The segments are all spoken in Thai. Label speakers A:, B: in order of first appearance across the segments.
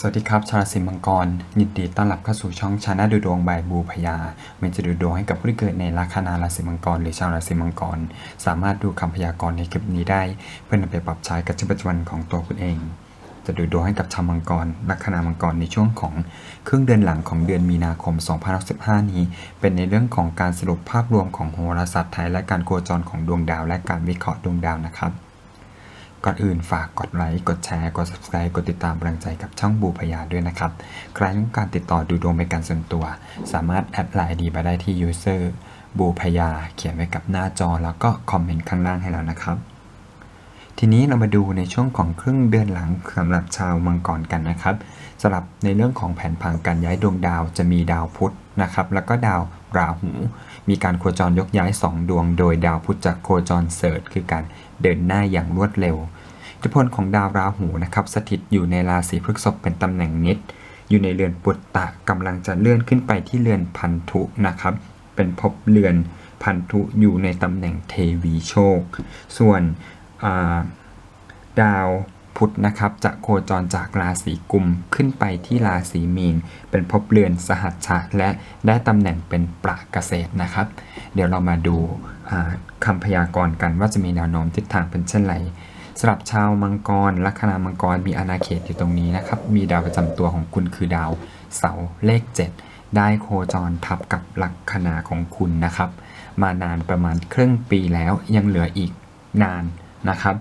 A: สวัสดีครับชาวราศีมังกร ยินดีต้อนรับเข้าสู่ช่องชาแนลดูดวงบายบูพยาเมนจะดูดวงให้กับผู้ที่เกิดในลัคนาราศีมังกร หรือชาวราศีมังกร สามารถดูคำพยากรณ์ในคลิปนี้ได้ เพื่อนำไปปรับใช้กับชีวิตประจำวันของตัวคุณเอง จะดูดวงให้กับชาวมังกรลัคนามังกรในช่วงของครึ่งเดือนหลังของเดือนมีนาคม 2015 นี้ เป็นในเรื่องของการสรุปภาพรวมของโหราศาสตร์ไทยและการโคจรของดวงดาว และการวิเคราะห์ดวงดาวนะครับ ก่อนอื่นฝากกดไลค์กดแชร์กด subscribe กดติดตามกำลังใจกับช่องบูพยาด้วยนะครับ ใครต้องการติดต่อดูดวงเป็นการส่วนตัว สามารถแอดไลน์ดีมาได้ที่ user บูพยา เขียนไว้กับหน้าจอแล้วก็คอมเมนต์ข้างล่างให้แล้วนะครับ ทีนี้เรามาดูในช่วงของครึ่งเดือนหลังสำหรับชาวมังกรกันนะครับสำหรับในเรื่องของแผนผังการย้ายดวงดาวจะมีดาวพุธนะครับ แล้วก็ดาวราหู มีการโคจรยกย้าย 2 ดวง โดยดาวพุธจะโคจรเสริร์คือการเดินหน้าอย่างรวดเร็วอิทธิพลของดาวราหูนะครับสถิตอยู่ในราศีพฤษภเป็นตำแหน่งนิด อยู่ในเรือนปุตตะกำลังจะเลื่อนขึ้นไปที่เรือนพันธุนะครับ เป็นภพเรือนพันธุอยู่ในตำแหน่งเทวีโชค ส่วนาดาว พุธนะครับจะโคจรจากราศีกุมขึ้นไปที่ราศีมีน เป็นภพเรือนสหัชชะและได้ตำแหน่งเป็นประเกษตรนะครับ เดี๋ยวเรามาดูาคำพยากรณ์กันว่าจะมีแนวโน้มทิศทางเป็นเช่นไรสำหรับชาวมังกรลัคนามังกรมีอาณาเขตอยู่ตรงนี้นะครับ มีดาวประจำตัวของคุณคือดาวเสาเลข 7 ได้โคจรทับกับลัคนาของคุณนะครับ มานานประมาณครึ่งปีแล้วยังเหลืออีกนาน นะครับ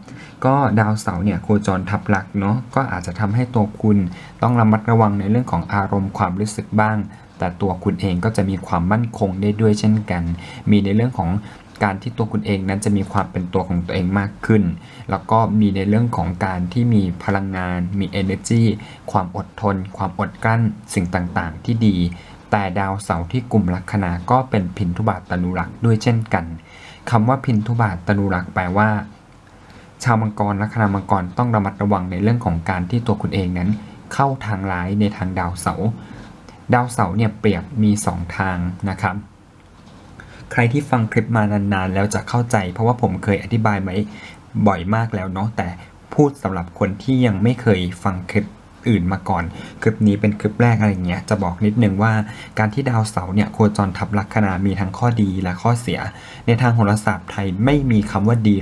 A: ก็ดาวเสาร์เนี่ยโคจรทับลักเนาะก็อาจจะทำให้ตัวคุณต้องระมัดระวังในเรื่องของอารมณ์ความรู้สึกบ้าง แต่ตัวคุณเองก็จะมีความมั่นคงได้ด้วยเช่นกัน มีในเรื่องของการที่ตัวคุณเองนั้นจะมีความเป็นตัวของตัวเองมากขึ้น แล้วก็มีในเรื่องของการที่มีพลังงาน มี energy ความอดทน ความอดกลั้น สิ่งต่างๆ ที่ดี แต่ดาวเสาร์ที่กลุ่มลัคนาก็เป็นพินทุบาทตนุรักษ์ด้วยเช่นกันคำว่าพินทุบาทตนุรักษ์แปลว่า ชาวมังกรลัคนามังกรต้องระมัดระวังในเรื่องของการที่ตัวคุณเองนั้น เข้าทางร้ายในทางดาวเสาร์ดาวเสาร์เนี่ยเปรียบมี 2 ทางนะครับ ใครที่ฟังคลิปมานานๆ แล้วจะเข้าใจ เพราะว่าผมเคยอธิบายไว้บ่อยมากแล้วเนาะแต่พูดสำหรับคนที่ยังไม่เคยฟังคลิป อื่นมาก่อน คลิปนี้เป็นคลิปแรกอะไรเงี้ยจะบอกนิดนึงว่าการที่ดาวเสาร์เนี่ยโคจรทับลัคนามีทั้งข้อดีและข้อเสีย ในทางโหราศาสตร์ไทยไม่มีคำว่าดี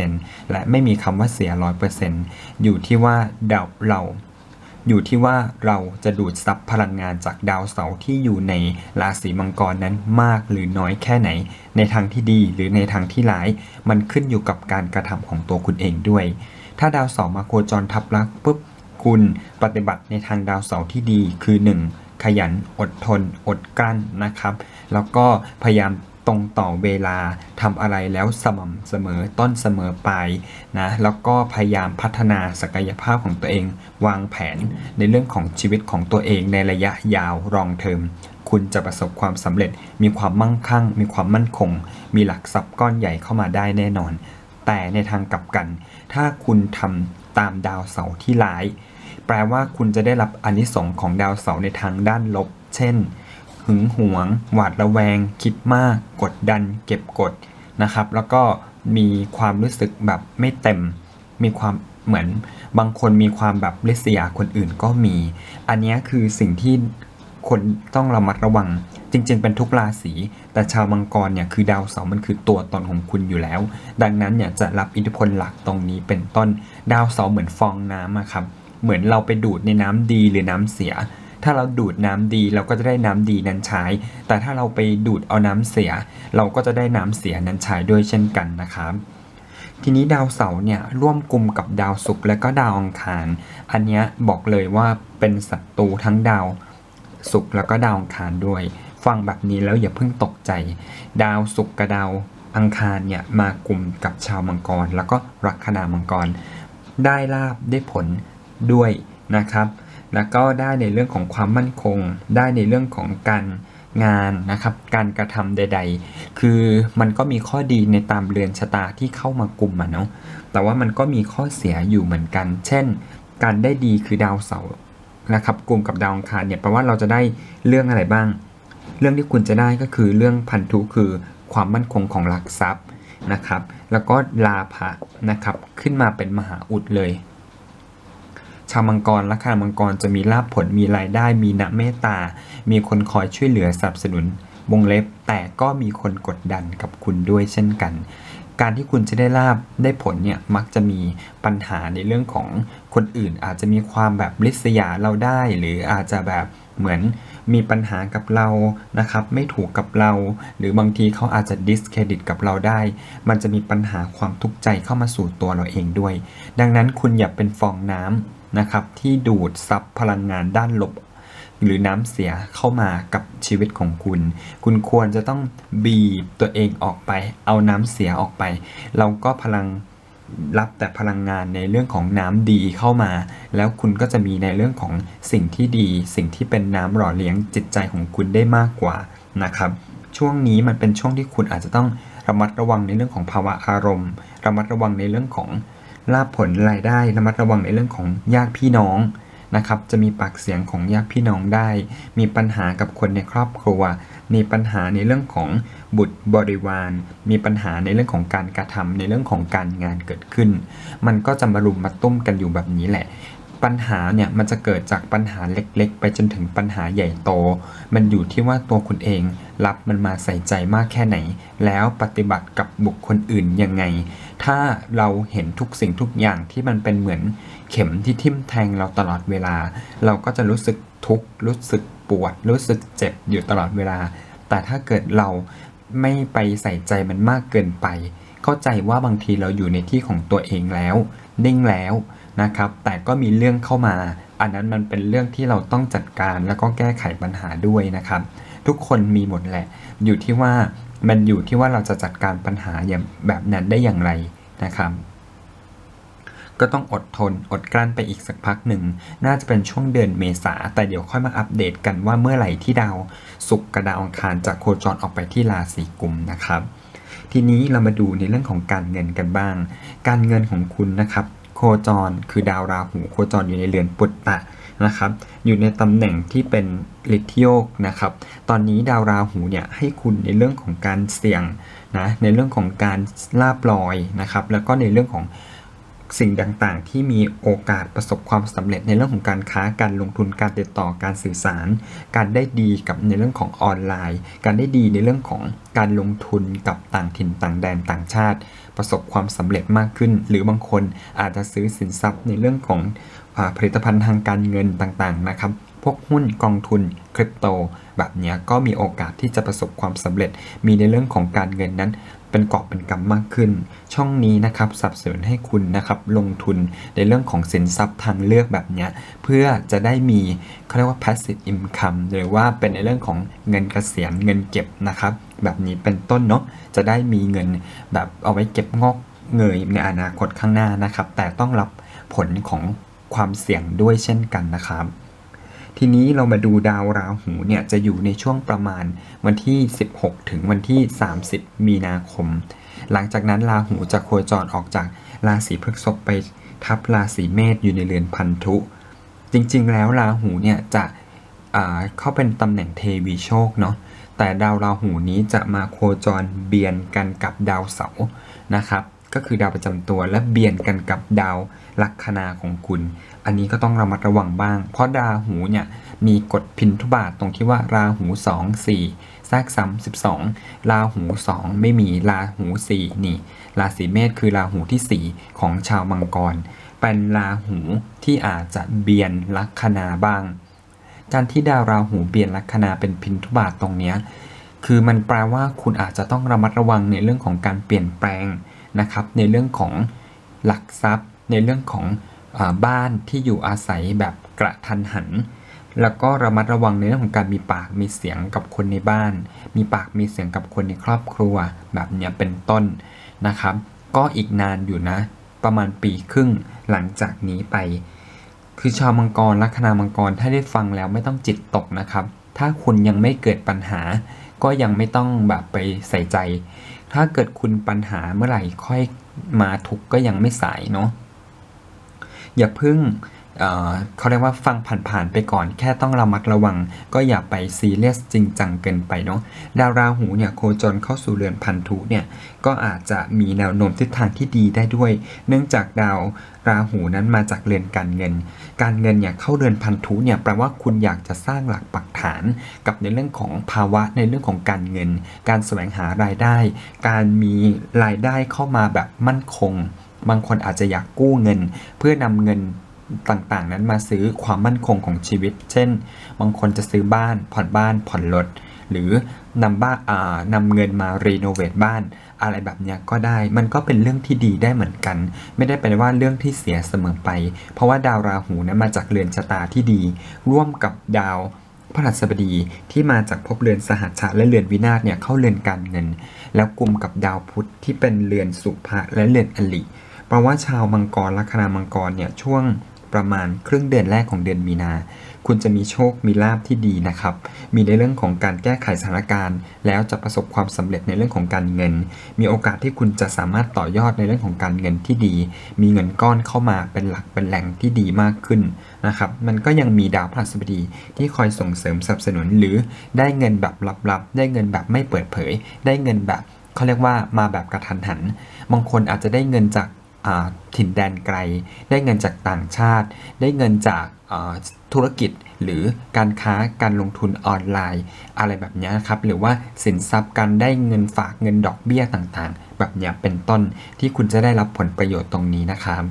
A: 100%และไม่มีคำว่าเสีย100%อร์เซนต์อยู่ที่ว่าดาวเราอยู่ที่ว่าเราจะดูดซับพลังงานจากดาวเสาร์ที่อยู่ในราศีมังกรนั้นมากหรือน้อยแค่ไหน ในทางที่ดีหรือในทางที่ร้าย มันขึ้นอยู่กับการกระทำของตัวคุณเองด้วย ถ้าดาวเสาร์มาโคจรทับลักปุ๊บ คุณปฏิบัติในทางดาวเสาร์ที่ดีคือ 1. ขยันอดทน อดกลั้นนะครับ แล้วก็พยายามตรงต่อเวลาทำอะไรแล้วสม่ำเสมอต้นเสมอปลายนะแล้วก็พยายามพัฒนาศักยภาพของตัวเอง วางแผนในเรื่องของชีวิตของตัวเองในระยะยาวรองเทอมคุณจะประสบความสำเร็จ มีความมั่งคั่ง มีความมั่นคง มีหลักทรัพย์ก้อนใหญ่เข้ามาได้แน่นอน แต่ในทางกลับกัน ถ้าคุณทำตามดาวเสาร์ที่ร้าย แปลว่าคุณจะได้รับอนิสงส์ของดาวเสาร์ในทางด้านลบ เช่น หึงหวง หวาดระแวง คิดมาก กดดัน เก็บกดนะครับ แล้วก็มีความรู้สึกแบบไม่เต็ม มีความเหมือนบางคนมีความแบบริษยาคนอื่นก็มี อันนี้คือสิ่งที่คนต้องระมัดระวัง จริง ๆ เป็นทุกราศี แต่ชาวมังกรเนี่ยคือดาวเสาร์มันคือตัวตนของคุณอยู่แล้ว ดังนั้นเนี่ยจะรับอิทธิพลหลักตรงนี้เป็นต้น ดาวเสาร์เหมือนฟองน้ำครับ เหมือนเราไปดูดในน้ำดีหรือน้ำเสีย ถ้าเราดูดน้ำดีเราก็จะได้น้ำดีนั้นใช้ แต่ถ้าเราไปดูดเอาน้ำเสีย เราก็จะได้น้ำเสียนั้นใช้ด้วยเช่นกันนะครับทีนี้ดาวเสาร์เนี่ยร่วมกลุ่มกับดาวศุกร์และก็ดาวอังคาร อันนี้บอกเลยว่าเป็นศัตรูทั้งดาวศุกร์แล้วก็ดาวอังคารด้วย ฟังแบบนี้แล้วอย่าเพิ่งตกใจ ดาวศุกร์กับดาวอังคารเนี่ยมากลุ่มกับชาวมังกร แล้วก็ลัคนามังกร ได้ลาบได้ผล ด้วยนะครับ แล้วก็ได้ในเรื่องของความมั่นคง ได้ในเรื่องของการงานนะครับการกระทำใด ๆ คือมันก็มีข้อดีในตามเรือนชะตาที่เข้ามากลุ่มอะเนาะแต่ว่ามันก็มีข้อเสียอยู่เหมือนกัน เช่น การได้ดีคือดาวเสาร์นะครับกลุ่มกับดาวอังคารเนี่ยแปลว่าเราจะได้เรื่องอะไรบ้าง เรื่องที่คุณจะได้ก็คือเรื่องพันธุคือความมั่นคงของหลักทรัพย์นะครับ แล้วก็ลาภะนะครับขึ้นมาเป็นมหาอุดเลย ชาวมังกรลัคนามังกรจะมีลาภผลมีรายได้มีนะเมตตา มีคนคอยช่วยเหลือสนับสนุน วงเล็บแต่ก็มีคนกดดันกับคุณด้วยเช่นกัน การที่คุณจะได้ลาบได้ผลเนี่ยมักจะมีปัญหาในเรื่องของคนอื่น อาจจะมีความแบบริษยาเราได้ หรืออาจจะแบบเหมือนมีปัญหากับเรานะครับ ไม่ถูกกับเรา หรือบางทีเขาอาจจะดิสเครดิตกับเราได้ มันจะมีปัญหาความทุกข์ใจเข้ามาสู่ตัวเราเองด้วย ดังนั้นคุณอย่าเป็นฟองน้ำ นะครับที่ดูดซับพลังงานด้านลบ หรือน้ำเสียเข้ามากับชีวิตของคุณ คุณควรจะต้องบีบตัวเองออกไป เอาน้ำเสียออกไป เราก็พลังรับแต่พลังงานในเรื่องของน้ำดีเข้ามา แล้วคุณก็จะมีในเรื่องของสิ่งที่ดี สิ่งที่เป็นน้ำหล่อเลี้ยงจิตใจของคุณได้มากกว่านะครับ ช่วงนี้มันเป็นช่วงที่คุณอาจจะต้องระมัดระวังในเรื่องของภาวะอารมณ์ ระมัดระวังในเรื่องของ ลาบผลรายได้ระมัดระวังในเรื่องของญาติพี่น้องนะครับ จะมีปากเสียงของญาติพี่น้องได้ มีปัญหากับคนในครอบครัว มีปัญหาในเรื่องของบุตรบริวาร มีปัญหาในเรื่องของการกระทำในเรื่องของการงานเกิดขึ้น มันก็จะมารุมมาตุ้มกันอยู่แบบนี้แหละ ปัญหาเนี่ยมันจะเกิดจากปัญหาเล็กๆ ไปจนถึงปัญหาใหญ่โต มันอยู่ที่ว่าตัวคุณเองรับมันมาใส่ใจมากแค่ไหน แล้วปฏิบัติกับบุคคลอื่นยังไง ถ้าเราเห็นทุกสิ่งทุกอย่างที่มันเป็นเหมือนเข็มที่ทิ่มแทงเราตลอดเวลา เราก็จะรู้สึกทุกข์รู้สึกปวด รู้สึกเจ็บอยู่ตลอดเวลา แต่ถ้าเกิดเราไม่ไปใส่ใจมันมากเกินไป เข้าใจว่าบางทีเราอยู่ในที่ของตัวเองแล้ว นิ่งแล้ว นะครับ แต่ก็มีเรื่องเข้ามา อันนั้นมันเป็นเรื่องที่เราต้องจัดการแล้วก็แก้ไขปัญหาด้วยนะครับ ทุกคนมีหมดแหละ อยู่ที่ว่ามันอยู่ที่ว่าเราจะจัดการปัญหาอย่างแบบนั้นได้อย่างไรนะครับ ก็ต้องอดทนอดกลั้นไปอีกสักพักหนึ่ง น่าจะเป็นช่วงเดือนเมษา แต่เดี๋ยวค่อยมาอัปเดตกันว่าเมื่อไหร่ที่ดาวศุกร์กับดาวอังคารจะโคจรออกไปที่ราศีกุมนะครับ ทีนี้เรามาดูในเรื่องของการเงินกันบ้าง การเงินของคุณนะครับ คจร คือดาวราหูโคจรอยู่ในเรือนปุตตะนะครับ อยู่ในตำแหน่งที่เป็นลิทธิโยกนะครับ ตอนนี้ดาวราหูเนี่ยให้คุณในเรื่องของการเสี่ยงนะในเรื่องของการลาบลอยนะครับ แล้วก็ในเรื่องของสิ่งต่างๆ ที่มีโอกาสประสบความสำเร็จในเรื่องของการค้าการลงทุนการติดต่อการสื่อสาร การได้ดีกับในเรื่องของออนไลน์ การได้ดีในเรื่องของการลงทุนกับต่างถิ่นต่างแดนต่างชาติ ประสบความสำเร็จมากขึ้น หรือบางคนอาจจะซื้อสินทรัพย์ในเรื่องของอผลิตภัณฑ์ทางการเงินต่างๆนะครับพวกหุ้นกองทุนคริปโต แบบนี้ก็มีโอกาสที่จะประสบความสำเร็จ มีในเรื่องของการเงินนั้น เป็นกอบเป็นกำมากขึ้น ช่องนี้นะครับสับสนุนให้คุณนะครับลงทุนในเรื่องของสินทรัพย์ทางเลือกแบบเนี้ยเพื่อจะได้มีเขาเรียกว่า passive income หรือว่าเป็นในเรื่องของเงินเกษียณเงินเก็บนะครับแบบนี้เป็นต้นเนาะจะได้มีเงินแบบเอาไว้เก็บงอกเงยในอนาคตข้างหน้านะครับ แต่ต้องรับผลของความเสี่ยงด้วยเช่นกันนะครับ ทีนี้เรามาดูดาวราหูเนี่ยจะอยู่ในช่วงประมาณวันที่ 16 ถึงวันที่ 30 มีนาคม หลังจากนั้นราหูจะโคจรออกจากราศีพฤษภไปทับราศีเมษอยู่ในเรือนพันธุ จริงๆ แล้วราหูเนี่ยจะเข้าเป็นตำแหน่งเทวีโชคเนาะแต่ดาวราหูนี้จะมาโคจรเบียนกันกับดาวเสาร์นะครับ ก็คือดาวประจำตัวและเบียนกันกับดาวลัคนาของคุณ อันนี้ก็ต้องระมัดระวังบ้าง เพราะราหูเนี่ยมีกฎพินทุบาทตรงที่ว่าราหู 2 4แทรกซ้ำ12 ราหู 2 ไม่มีราหู4นี่ ราศีเมษคือราหูที่ 4 ของชาวมังกร เป็นราหูที่อาจจะเบียนลัคนาบ้าง การที่ดาวราหูเบียนลัคนาเป็นพินทุบาทตรงเนี้ยคือมันแปลว่าคุณอาจจะต้องระมัดระวังในเรื่องของการเปลี่ยนแปลง นะครับในเรื่องของหลักทรัพย์ ในเรื่องของอบ้านที่อยู่อาศัยแบบกระทันหัน แล้วก็ระมัดระวังในเรื่องของการมีปากมีเสียงกับคนในบ้าน มีปากมีเสียงกับคนในครอบครัวแบบเนี้ยเป็นต้นนะครับ ก็อีกนานอยู่นะ ประมาณปีครึ่งหลังจากนี้ไป คือชาวมังกรลัคนามังกรถ้าได้ฟังแล้วไม่ต้องจิตตกนะครับ ถ้าคุณยังไม่เกิดปัญหา ก็ยังไม่ต้องแบบไปใส่ใจ ถ้าเกิดคุณปัญหาเมื่อไหร่ค่อยมาทุกก็ยังไม่สายเนาะอย่าพึ่ง เเขาเรียกว่าฟังผ่านๆไปก่อน แค่ต้องระมัดระวัง ก็อย่าไปซีเรียสจริงจังเกินไปเนาะดาวราหูเนี่ยโคจรเข้าสู่เรือนพันธุเนี่ยก็อาจจะมีแนวโน้มทิศทางที่ดีได้ด้วย เนื่องจากดาวราหูนั้นมาจากเรือนการเงิน การเงินเนี่ยเข้าเรือนพันธุเนี่ยแปลว่าคุณอยากจะสร้างหลักปักฐาน กับในเรื่องของภาวะในเรื่องของการเงิน การแสวงหารายได้ การมีรายได้เข้ามาแบบมั่นคงบางคนอาจจะอยากกู้เงิน เพื่อนำเงิน ต่างๆ นั้นมาซื้อความมั่นคงของชีวิต เช่น บางคนจะซื้อบ้านผ่อนบ้านผ่อนรถหรือนำบ้านอ่านำเงินมารีโนเวทบ้าน อะไรแบบนี้ก็ได้ มันก็เป็นเรื่องที่ดีได้เหมือนกัน ไม่ได้แปลว่าเรื่องที่เสียเสมอไป เพราะว่าดาวราหูนั้นมาจากเรือนชะตาที่ดี ร่วมกับดาวพระหัสบดีที่มาจากภพเรือนสหัชชะและเรือนวินาศเนี่ยเข้าเรือนการเงิน แล้วกลุ่มกับดาวพุธที่เป็นเรือนสุภะและเรือนอลิเพราะว่าชาวมังกรลัคนามังกรเนี่ยช่วง ประมาณครึ่งเดือนแรกของเดือนมีนา คุณจะมีโชคมีลาบที่ดีนะครับ มีในเรื่องของการแก้ไขสถานการณ์ แล้วจะประสบความสำเร็จในเรื่องของการเงิน มีโอกาสที่คุณจะสามารถต่อยอดในเรื่องของการเงินที่ดี มีเงินก้อนเข้ามาเป็นหลักเป็นแหล่งที่ดีมากขึ้นนะครับ มันก็ยังมีดาวพฤหัสบดีที่คอยส่งเสริมสนับสนุนหรือได้เงินแบบลับๆ ได้เงินแบบไม่เปิดเผย ได้เงินแบบเขาเรียกว่ามาแบบกระทันหัน บางคนอาจจะได้เงินจาก ถิ่นแดนไกล ได้เงินจากต่างชาติ ได้เงินจากธุรกิจหรือการค้าการลงทุนออนไลน์ อะไรแบบนี้ยครับ หรือว่าสินทรัพย์การได้เงินฝากเงินดอกเบี้ยต่างๆ แบบนี้เป็นต้นที่คุณจะได้รับผลประโยชน์ตรงนี้นะครับ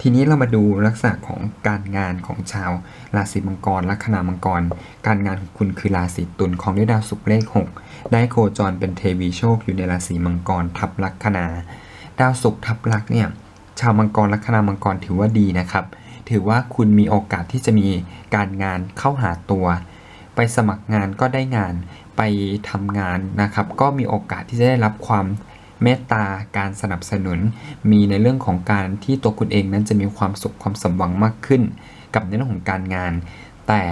A: ทีนี้เรามาดูลักษณะของการงานของชาวราศีมังกรลัคนามังกร การงานของคุณคือราศีตุลของด้วยดาวศุกร์เลข 6 ได้โคจรเป็นเทวีโชคอยู่ในราศีมังกรทับลัคนา ดาวศุกร์ทับลักเนี่ยชาวมังกรลัคนามังกรถือว่าดีนะครับ ถือว่าคุณมีโอกาสที่จะมีการงานเข้าหาตัว ไปสมัครงานก็ได้งานไปทำงานนะครับ ก็มีโอกาสที่จะได้รับความเมตตาการสนับสนุน มีในเรื่องของการที่ตัวคุณเองนั้นจะมีความสุขความสมหวังมากขึ้น กับในเรื่องของการงาน แต่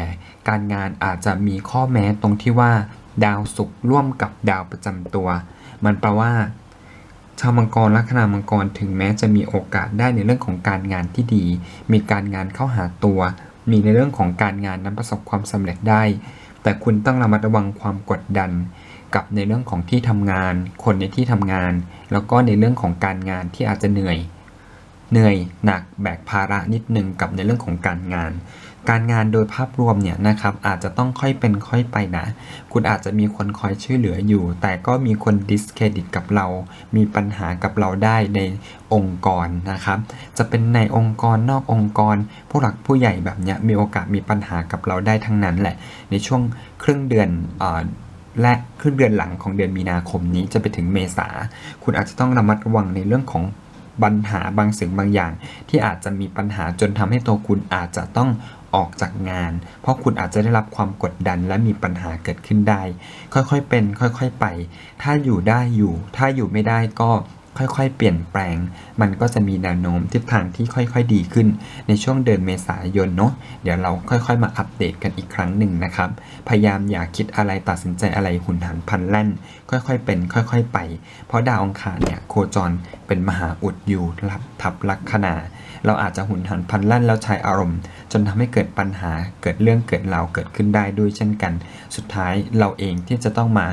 A: การงานอาจจะมีข้อแม้ตรงที่ว่า ดาวศุกร์ร่วมกับดาวประจำตัว มันแปลว่า ชาวมังกรลัคนามังกรถึงแม้จะมีโอกาสได้ในเรื่องของการงานที่ดี มีการงานเข้าหาตัว มีในเรื่องของการงานนั้นประสบความสำเร็จได้ แต่คุณต้องระมัดระวังความกดดัน กับในเรื่องของที่ทำงาน คนในที่ทำงาน แล้วก็ในเรื่องของการงานที่อาจจะเหนื่อย เหนื่อยหนักแบกภาระนิดนึงกับในเรื่องของการงาน การงานโดยภาพรวมเนี่ยนะครับอาจจะต้องค่อยเป็นค่อยไปนะ คุณอาจจะมีคนคอยช่วยเหลืออยู่ แต่ก็มีคนดิสเครดิตกับเรา มีปัญหากับเราได้ในองค์กรนะครับ จะเป็นในองค์กรนอกองค์กร ผู้หลักผู้ใหญ่แบบเนี้ยมีโอกาสมีปัญหากับเราได้ทั้งนั้นแหละ ในช่วงครึ่งเดือนอและครึ่งเดือนหลังของเดือนมีนาคมนี้จะไปถึงเมษา คุณอาจจะต้องระมัดระวังในเรื่องของ ปัญหาบางสิ่งบางอย่าง ที่อาจจะมีปัญหาจนทำให้ตัวคุณอาจจะต้องออกจากงาน เพราะคุณอาจจะได้รับความกดดันและมีปัญหาเกิดขึ้นได้ ค่อยๆเป็น ค่อยๆไป ถ้าอยู่ได้อยู่ ถ้าอยู่ไม่ได้ก็ ค่อยๆ เปลี่ยนแปลง มันก็จะมีแนวโน้มทิศทางที่ค่อยๆ ดีขึ้น ในช่วงเดือนเมษายนเนาะเดี๋ยวเราค่อยๆ มาอัปเดตกันอีกครั้งหนึ่งนะครับ พยายามอย่าคิดอะไรตัดสินใจอะไรหุนหันพันแล่น ค่อยๆ เป็น ค่อยๆ ไป เพราะดาวองคารเนี่ยโคจรเป็นมหาอุดอยู่ทับทับลัคนาเราอาจจะหุนหันพันแล่นแล้วใช้อารมณ์ จนทำให้เกิดปัญหาเกิดเรื่องเกิดราวเกิดขึ้นได้ด้วยเช่นกัน สุดท้ายเราเองที่จะต้องมา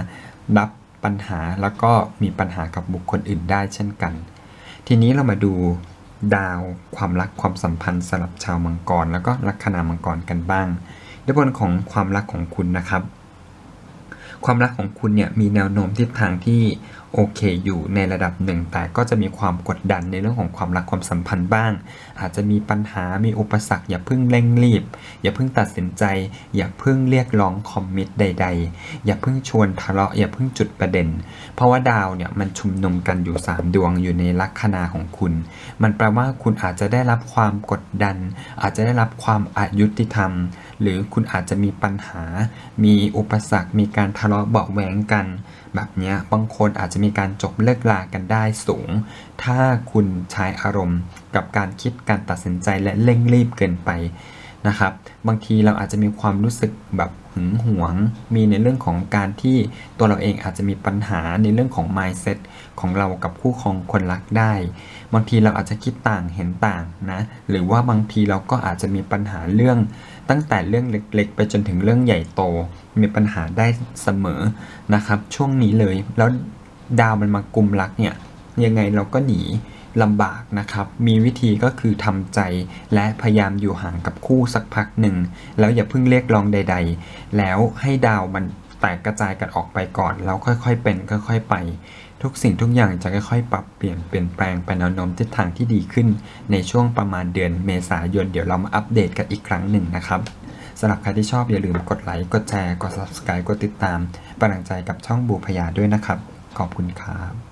A: รับ ปัญหาแล้วก็มีปัญหากับบุคคลอื่นได้เช่นกัน ทีนี้เรามาดูดาวความรักความสัมพันธ์สำหรับชาวมังกร แล้วก็ลัคนามังกรกันบ้างในบนของความรักของคุณนะครับ ความรักของคุณเนี่ยมีแนวโน้มทิศทางที่ โอเคอยู่ในระดับหนึ่ง แต่ก็จะมีความกดดันในเรื่องของความรักความสัมพันธ์บ้าง อาจจะมีปัญหามีอุปสรรค อย่าเพิ่งเร่งรีบ อย่าเพิ่งตัดสินใจ อย่าเพิ่งเรียกร้องคอมมิตใด ๆ อย่าเพิ่งชวนทะเลาะอย่าเพิ่งจุดประเด็น เพราะว่าดาวเนี่ยมันชุมนุมกันอยู่ 3 ดวงอยู่ในลัคนาของคุณ มันแปลว่าคุณอาจจะได้รับความกดดัน อาจจะได้รับความอายุติธรรม หรือคุณอาจจะมีปัญหา มีอุปสรรค มีการทะเลาะเบาแหวงกัน แบบนี้บางคนอาจจะมีการจบเลิกลากันได้สูง ถ้าคุณใช้อารมณ์กับการคิดการตัดสินใจและเร่งรีบเกินไปนะครับ บางทีเราอาจจะมีความรู้สึกแบบ หึงหวง มีในเรื่องของการที่ตัวเราเองอาจจะมีปัญหาในเรื่องของ mindset ของเรากับคู่ครองคนรักได้ บางทีเราอาจจะคิดต่างเห็นต่างนะหรือว่าบางทีเราก็อาจจะมีปัญหาเรื่องตั้งแต่เรื่องเล็ก ๆ ไปจนถึงเรื่องใหญ่โต มีปัญหาได้เสมอนะครับ ช่วงนี้เลยแล้วดาวมันมากลุ่มรักเนี่ยยังไงเราก็หนี ลำบากนะครับ มีวิธีก็คือทำใจ และพยายามอยู่ห่างกับคู่สักพักหนึ่ง แล้วอย่าเพิ่งเรียกร้องใด ๆ แล้วให้ดาวมันแตกกระจายกันออกไปก่อน แล้วค่อยๆ เป็น ค่อยๆ ไป ทุกสิ่งทุกอย่างจะค่อยๆ ปรับเปลี่ยนเปลี่ยนแปลงไปแนวโน้มทิศทางที่ดีขึ้น ในช่วงประมาณเดือนเมษายน เดี๋ยวเรามาอัปเดตกันอีกครั้งหนึ่งนะครับสำหรับใครที่ชอบอย่าลืมกดไลค์กดแชร์กด subscribe กดติดตามเป็นกำลังใจกับช่องบูพยาด้วยนะครับ ขอบคุณครับ